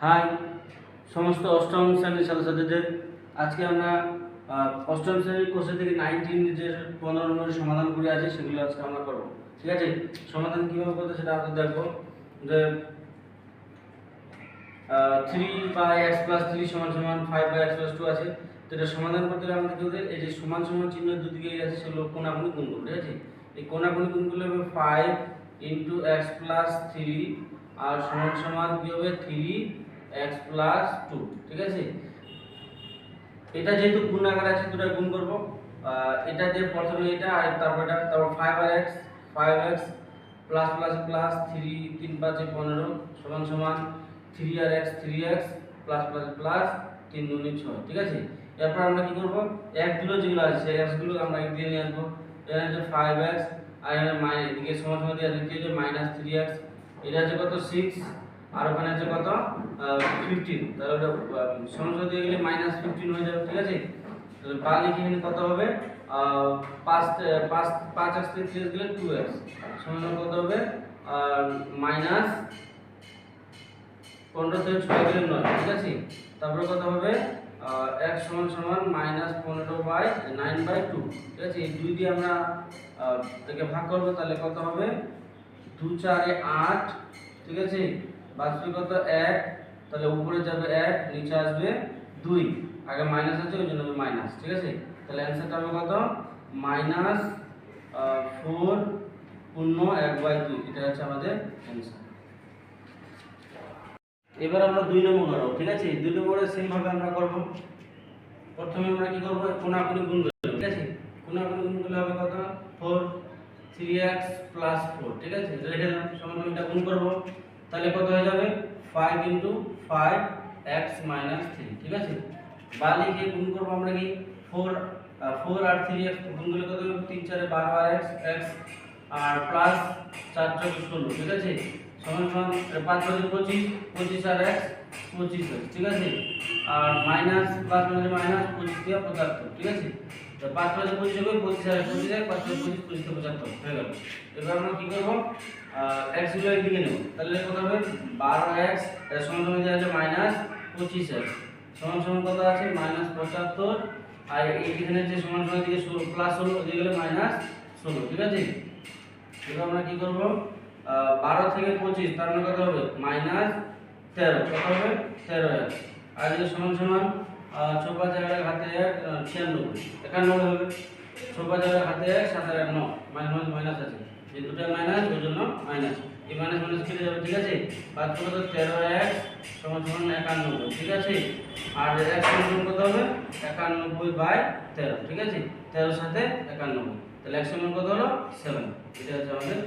High, সমস্ত অষ্টম শ্রেণির ছাত্রছাত্রীদের, আজকে আমরা অষ্টম শ্রেণির কোর্সে থেকে নাইনটিন যে পনেরো নম্বরের সমাধান করে আছে, সেগুলো আজকে আমরা করব। ঠিক আছে? সমাধান কীভাবে করতে সেটা আমরা দেখব। যে three by X plus three সমান সমান five by X plus two আছে। তো এটা সমাধান করতে গেলে আমাদের কী এই যে সমান সমান চিহ্ন দুদিকে আছে সেগুলো কোনাকুনি গুণ করব, ঠিক আছে? এই কোনাকুনি গুণ করলে হবে five into X plus three আর সমান সমান কী হবে? থ্রি এক্স প্লাস টু ঠিক আছে? এটা যেহেতু গুণ আছে, দুটা গুণ করব। এটা দিয়ে প্রথমে এটা, আর তারপর এটা, তারপর ফাইভ আর X five X plus plus plus three তিন পাঁচে পনেরো, সমান সমান থ্রি আর X three X plus plus plus তিন দুগুণে ছয়, ঠিক আছে? এরপর আমরা কি করব? এক দুটো যেগুলো আছে, সেই এক্সগুলো আমরা এক দিয়ে নিয়ে আসব। এখানে হচ্ছে ফাইভ এক্স আর এখানে মাইনাস এদিকে সমান সমান দিয়ে আছে কি হচ্ছে? মাইনাস থ্রি এক্স এটা হচ্ছে কত? সিক্স আর ওখানে আছে কত? ফিফটিন তাহলে সমান দিয়ে গেলে মাইনাস ফিফটিন হয়ে যাবে, ঠিক আছে? তাহলে বা লিখে এখানে কত হবে? পাঁচ পাঁচ পাঁচ এক্স থেকে গেলে টু এক্স সমান কত হবে? মাইনাস পনেরো থেকে ছয় গেলে নয়, ঠিক আছে? তারপরে কত হবে? এক সমান সমান মাইনাস পনেরো বাই নাইন বাই টু ঠিক আছে? এই দুই দিয়ে আমরা একে ভাগ করব, তাহলে কত হবে? দু চারে আট, ঠিক আছে? বাস্তবিক এক, তাহলে উপরে যাবে এক, নিচে আসবে দুই। আগে মাইনাস আছে ওই জন্য মাইনাস ঠিক আছে? তাহলে অ্যান্সারটা হবে কত? মাইনাস ফোর শূন্য এক বাই দুই এটা হচ্ছে আমাদের অ্যান্সার এবার আমরা দুই নম্বর করব ঠিক আছে? দুই নম্বরে সেম ভাবে আমরা করব। প্রথমে আমরা কি করব? কোনাকুনি গুণ করব, ঠিক আছে? কোনাকুনি গুণ করলে হবে কত? Four three X plus four ঠিক আছে? রেখে দিলাম সমান এটা গুণ করব। তাহলে কত হয়ে যাবে? Five into five X minus three ঠিক আছে? বা লিখে গুণ করব আমরা কি? ফোর ফোর আর থ্রি এক্স গুণ করলে কত তিন চারে বারো আর এক্স এক্স আর প্লাস চার চোদ্দ ষোলো, ঠিক আছে? সমান পাঁচ পাঁচ পঁচিশ পঁচিশ আর এক্স পঁচিশ ঠিক আছে? আর মাইনাস প্লাস মাইনাস পঁচিশ দিয়ে পঁচাত্তর, ঠিক আছে? তো পাঁচ পাঁচে পঁচিশ হবে, পঁচিশ আর পঁচিশ এক পাঁচ পাঁচ পঁচিশ পঁচিশ পঁচাত্তর, হয়ে গেল। এবার আমরা কী করব? এক্সগুলো একদিকে নেব। তাহলে কত হবে? বারো এক্স সমান সমান দেওয়া আছে মাইনাস পঁচিশ এক্স সমান সমান কত আছে? মাইনাস পঁচাত্তর। আর এইখানে যে সমান সমান দিকে প্লাস ষোলো, ওদিকে গেলে মাইনাস ষোলো, ঠিক আছে? এবার আমরা কি করব? বারো থেকে পঁচিশ, তার মানে কত হবে? মাইনাস তেরো, কত হবে? তেরো এক আর যদি সমান সমান আহ, চৌপা জায়গায় হাতে ছিয়ানব্বই। একানব্বই হবে। চৌপা জায়গায় হাতে সাত এক ন। মাইনাস মাইনাস আছে। যে দুটো মাইনাস ওই জন্য মাইনাস। এই মাইনাস মাইনাস কেটে যাবে ঠিক আছে? বাদ করে তো তেরো এক সমান সমান একানব্বই ঠিক আছে? আর এক সমান কত হবে? একানব্বই বাই তেরো ঠিক আছে? তেরোর সাথে একানব্বই। তাহলে এক সমান কত হলো? সেভেন। এটা হচ্ছে আমাদের